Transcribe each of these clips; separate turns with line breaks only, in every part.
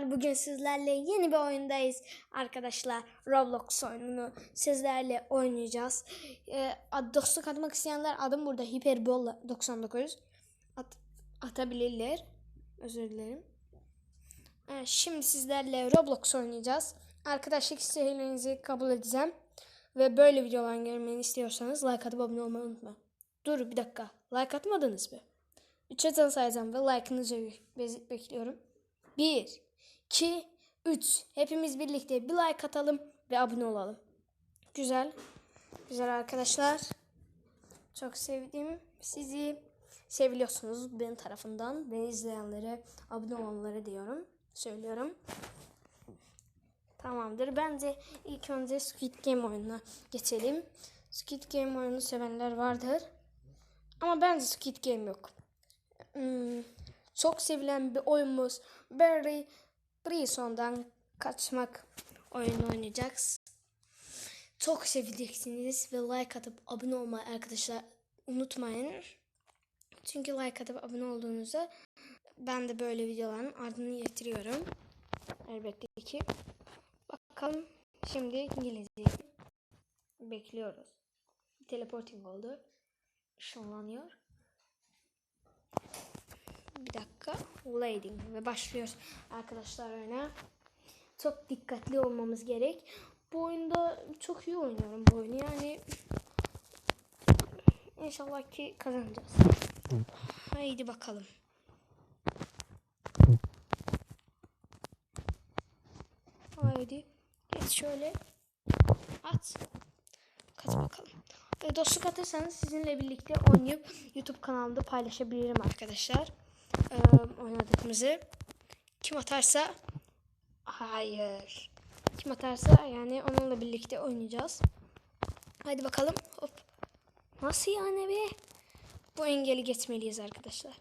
Bugün sizlerle yeni bir oyundayız arkadaşlar. Roblox oyununu sizlerle oynayacağız. Ad- dostluk atmak isteyenler adım burada Hyperbol 99 at, atabilirler. Özür dilerim. Evet, şimdi sizlerle Roblox oynayacağız. Arkadaşlık isteğinizi kabul edeceğim. Ve böyle videoların gelmeni istiyorsanız like atıp abone olmayı unutmayın. Dur bir dakika. Like atmadınız mı? Üçe sayacağım ve like'ınızı be- bekliyorum. 1, 2, 3. Hepimiz birlikte bir like atalım ve abone olalım. Güzel. Güzel arkadaşlar. Çok sevdim sizi. Seviliyorsunuz benim tarafından. Beni izleyenlere, abone olanlara diyorum. Söylüyorum. Tamamdır. Bence ilk önce Squid Game oyununa geçelim. Squid Game oyunu sevenler vardır. Ama bence Squid Game yok. Hmm, çok sevilen bir oyunumuz Barry Brison'dan kaçmak oyunu oynayacağız. Çok seveceksiniz ve like atıp abone olmayı arkadaşlar unutmayın. Çünkü like atıp abone olduğunuzda ben de böyle videoların ardını getiriyorum. Elbette ki. Bakalım şimdi İngilizce bekliyoruz. Teleporting oldu. Işınlanıyor. Bir dakika. Loading ve başlıyoruz arkadaşlar oyuna. Çok dikkatli olmamız gerek. Bu oyunda çok iyi oynuyorum bu oyunu. Yani inşallah ki kazanacağız. Haydi bakalım. Haydi. Geç şöyle. At. Kaç bakalım. E, dostluk atırsanız sizinle birlikte oynayıp YouTube kanalımda paylaşabilirim arkadaşlar. E, oynadıkımızı. Kim atarsa hayır. Kim atarsa yani onunla birlikte oynayacağız. Hadi bakalım. Hop. Nasıl yani be? Bu engeli geçmeliyiz arkadaşlar.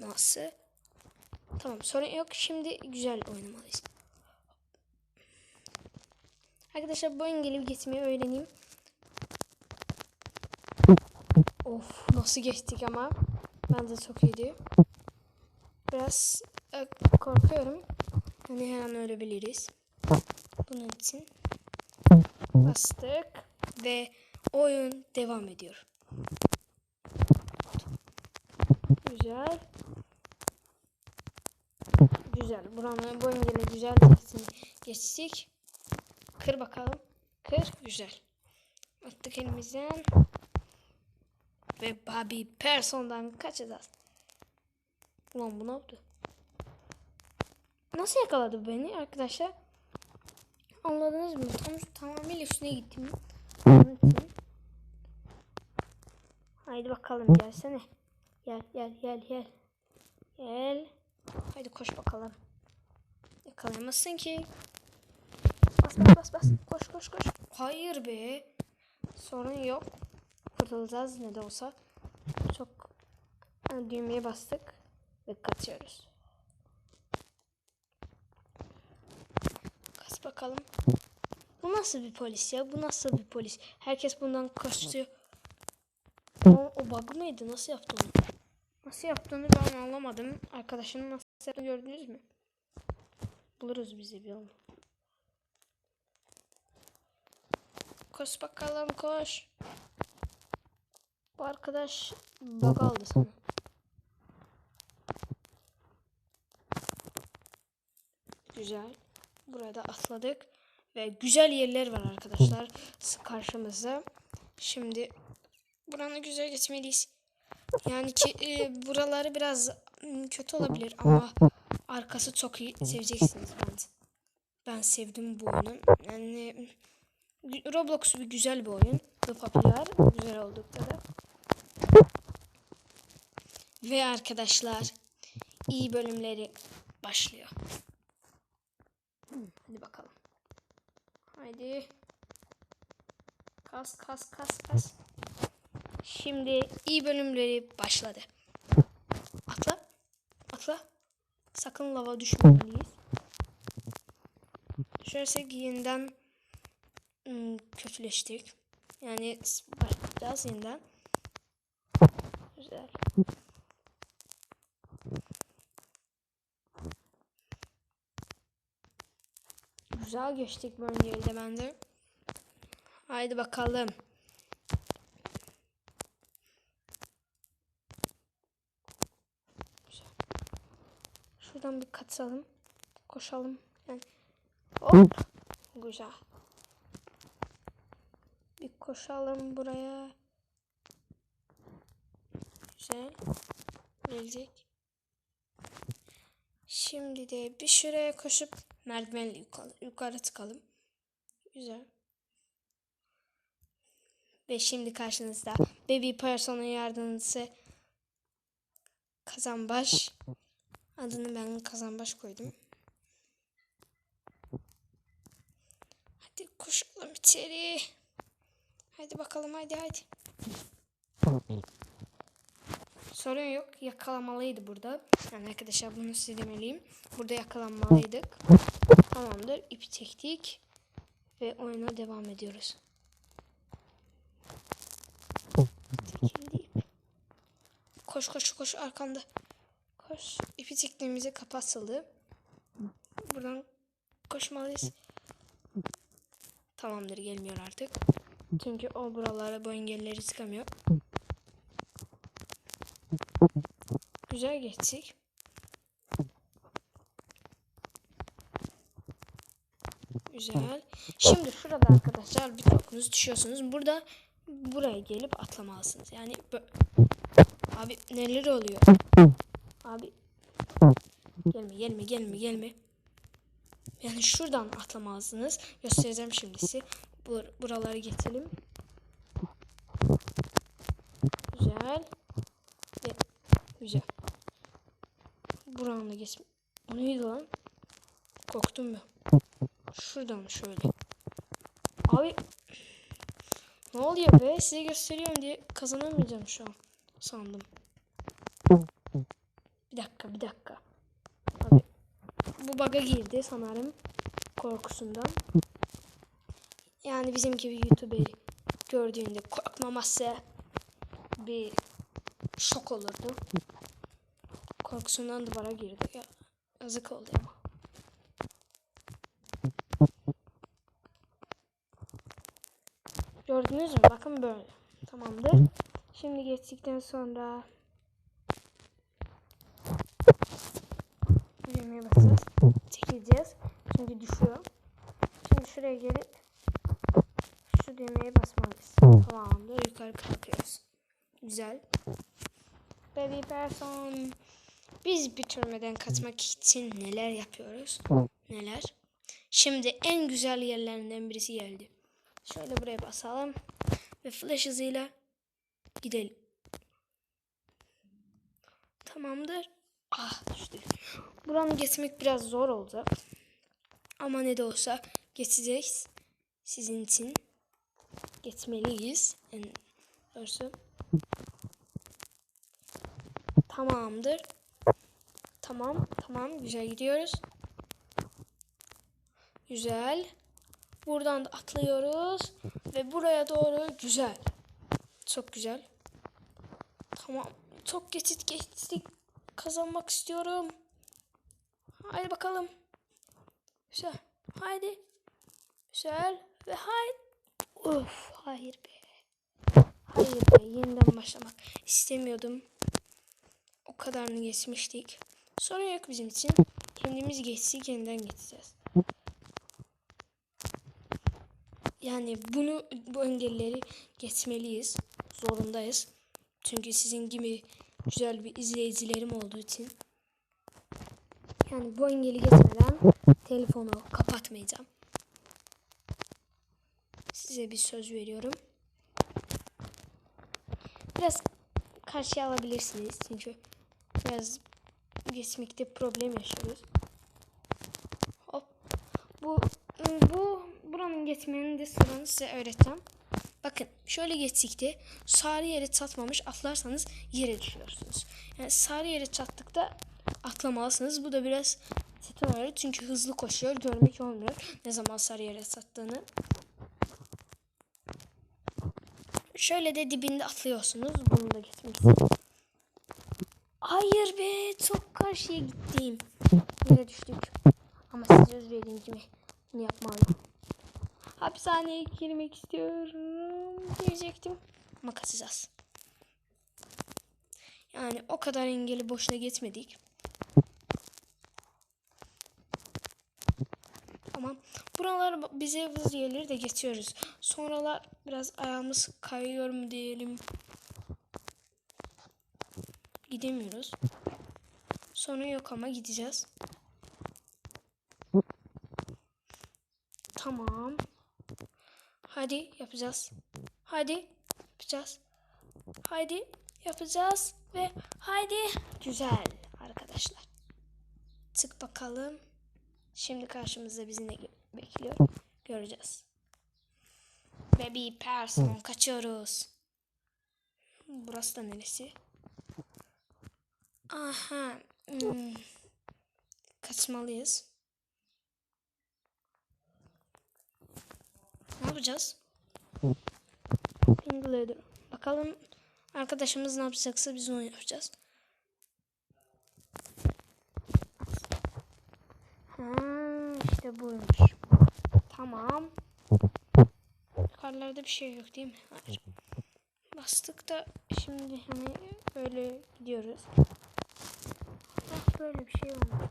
Nasıl? Tamam sorun yok. Şimdi güzel oynamalıyız. Arkadaşlar bu engeli geçmeyi öğreneyim. Of nasıl geçtik ama. Bence çok iyiydi. Biraz e, korkuyorum. Hani her an ölebiliriz. Bunun için bastık ve oyun devam ediyor. Güzel. Güzel. Buranın bu engeli güzel geçtik. Kır bakalım. Kır. Güzel. Attık elimizden. Ve Bobby Person'dan kaçacağız. Ulan bu ne oldu? Nasıl yakaladı beni arkadaşlar? Anladınız mı? Tam tamamıyla üstüne gittim. Haydi bakalım gelsene. Gel gel gel gel. Gel. Haydi koş bakalım. Yakalayamazsın ki. Bas bas bas bas. Koş koş koş. Hayır be. Sorun yok. Kurtulacağız ne de olsa. Çok yani düğmeye bastık ve kaçıyoruz. Kaç bakalım. Bu nasıl bir polis ya? Bu nasıl bir polis? Herkes bundan kaçıyor. O, o bug mıydı? Nasıl yaptı onu? Nasıl yaptığını ben anlamadım. Arkadaşının nasıl yaptığını gördünüz mü? Buluruz bizi bir yolunu. Koş bakalım koş. Bu arkadaş bug aldı sana. Güzel. Burada atladık. Ve güzel yerler var arkadaşlar karşımızda. Şimdi buranı güzel geçmeliyiz. Yani ki e, buraları biraz m, kötü olabilir ama arkası çok iyi. Seveceksiniz bence. Ben sevdim bu oyunu. Yani Roblox bir güzel bir oyun. Ve popüler. Güzel oldukça da. Ve arkadaşlar iyi bölümleri başlıyor. Hadi bakalım. Haydi. Kas kas kas kas. Şimdi iyi bölümleri başladı. Atla. Atla. Sakın lava düşmemeliyiz. Düşersek yeniden ım, kötüleştik. Yani başlayacağız yeniden güzel. Güzel geçtik bölgeyi de bende. Haydi bakalım. Şuradan bir kaçalım. Koşalım. Yani. Hop. Güzel. Bir koşalım buraya. Güzel. Gelecek. Şimdi de bir şuraya koşup merdivenle yukarı, yukarı çıkalım. Güzel. Ve şimdi karşınızda Baby Person'un yardımcısı Kazanbaş. Adını ben Kazanbaş koydum. Hadi koşalım içeri. Hadi bakalım hadi hadi. Sorun yok. Yakalamalıydı burada. Yani arkadaşlar bunu size. Burada yakalanmalıydık. Tamamdır. İpi çektik. Ve oyuna devam ediyoruz. Koş koş koş arkamda. Koş. İpi çektiğimizde kapatıldı. Buradan koşmalıyız. Tamamdır gelmiyor artık. Çünkü o buralara bu engelleri çıkamıyor. Güzel geçtik. Güzel. Şimdi şurada arkadaşlar bir tokunuz düşüyorsunuz. Burada buraya gelip atlamalısınız. Yani Abi neler oluyor? Abi gelme gelme gelme gelme. Yani şuradan atlamalısınız. Göstereceğim şimdi size. Bur buraları getirelim. Güzel. Güzel. Buranla geç. O neydi lan? Korktum ben. Şuradan şöyle. Abi ne oluyor be? Size gösteriyorum diye kazanamayacağım şu an. Sandım. Bir dakika bir dakika. Abi bu bug'a girdi sanırım. Korkusundan. Yani bizim gibi YouTuber'i gördüğünde korkmaması bir şok olurdu. Korkusundan duvara girdi. Ya, yazık oldu ama. Gördünüz mü? Bakın böyle. Tamamdır. Şimdi geçtikten sonra düğmeye basacağız. Çekileceğiz. Çünkü düşüyor. Şimdi şuraya gelip şu düğmeye basmalıyız. Tamamdır. Yukarı kalkıyoruz. Güzel. Baby person. Biz bitirmeden kaçmak için neler yapıyoruz? Neler? Şimdi en güzel yerlerinden birisi geldi. Şöyle buraya basalım. Ve flash hızıyla gidelim. Tamamdır. Ah düştü. Buranı geçmek biraz zor olacak. Ama ne de olsa geçeceğiz. Sizin için geçmeliyiz. En doğrusu. Tamamdır. Tamam, tamam. Güzel gidiyoruz. Güzel. Buradan da atlıyoruz. Ve buraya doğru güzel. Çok güzel. Tamam. Çok geçit geçtik. Kazanmak istiyorum. Haydi bakalım. Güzel. Haydi. Güzel. Ve haydi. Of. Hayır be. Hayır be. Yeniden başlamak istemiyordum. O kadarını geçmiştik. Sorun yok bizim için. Kendimiz geçsek yeniden geçeceğiz. Yani bunu bu engelleri geçmeliyiz. Zorundayız. Çünkü sizin gibi güzel bir izleyicilerim olduğu için. Yani bu engeli geçmeden telefonu kapatmayacağım. Size bir söz veriyorum. Biraz karşıya alabilirsiniz. Çünkü biraz geçmekte problem yaşıyoruz. Hop. Bu bu buranın geçmenin de sırrını size öğreteceğim. Bakın şöyle geçtikte sarı yere çatmamış atlarsanız yere düşüyorsunuz. Yani sarı yere çattıkta atlamalısınız. Bu da biraz çetin oluyor çünkü hızlı koşuyor. Görmek olmuyor ne zaman sarı yere çattığını. Şöyle de dibinde atlıyorsunuz. Bunu da geçmek için. Hayır be çok karşıya gittim. Yere düştük. Ama size söz verdiğim gibi Şunu yapmalıyım. Hapishaneye girmek istiyorum diyecektim. Ama kaçacağız. Yani o kadar engeli boşuna geçmedik. Tamam. Buralar bize hızlı yerleri de geçiyoruz. Sonralar biraz ayağımız kayıyor mu diyelim. Gidemiyoruz. Sonra yok ama gideceğiz. Tamam. Hadi yapacağız. Hadi yapacağız. Hadi yapacağız ve haydi güzel arkadaşlar. Çık bakalım. Şimdi karşımızda bizi ne bekliyor göreceğiz. Bir person kaçıyoruz. Burası da neresi? Aha. hmm. Kaçmalıyız. Ne yapacağız? Leather. Bakalım arkadaşımız ne yapacaksa biz onu yapacağız. Ha, işte buymuş. Tamam. Yukarılarda bir şey yok değil mi? Hayır. Bastık da şimdi hani böyle gidiyoruz. Böyle bir şey olmuş.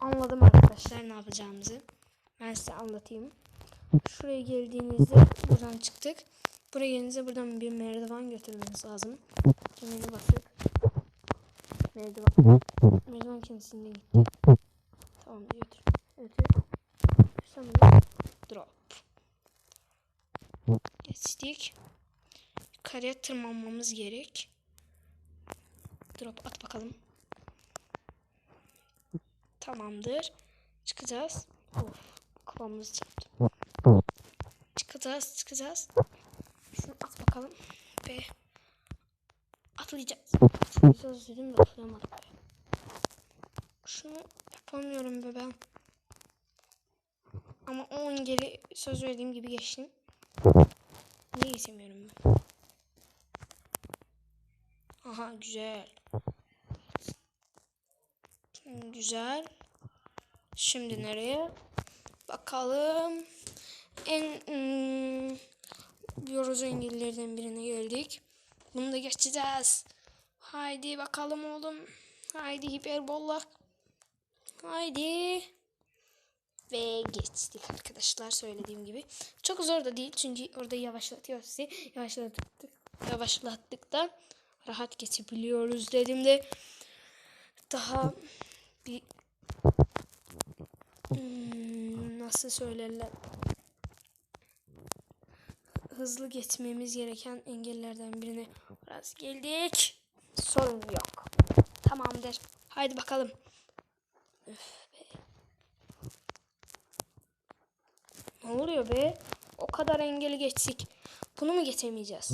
Anladım arkadaşlar ne yapacağımızı. Ben size anlatayım. Şuraya geldiğinizde buradan çıktık. Buraya gelince buradan bir merdiven götürmeniz lazım. Kemeri basık. Merdiven. Merdiven kendisinde gitti. Tamam götür. Götür. Sonra drop. Geçtik. Yukarıya tırmanmamız gerek. Drop at bakalım. Tamamdır. Çıkacağız. Of. Kafamız çarptı. Çıkacağız, çıkacağız. Şunu at bakalım. Ve atlayacağız. Atlayacağız dedim de atlayamadık be. Şunu yapamıyorum be ben. Ama 10 geri söz verdiğim gibi geçtim. Niye geçemiyorum ben? Aha güzel. Güzel. Şimdi nereye? Bakalım. En hmm, yorucu engellerden birine geldik. Bunu da geçeceğiz. Haydi bakalım oğlum. Haydi hiperbolla. Haydi. Ve geçtik arkadaşlar söylediğim gibi. Çok zor da değil çünkü orada yavaşlatıyor sizi. Yavaşlattık, yavaşlattıktan rahat geçebiliyoruz dedim de daha bir Hmm, nasıl söylerler? Hızlı geçmemiz gereken engellerden birine biraz geldik. Sorun yok. Tamamdır. Haydi bakalım. Öf be. Ne oluyor be? O kadar engeli geçtik. Bunu mu geçemeyeceğiz?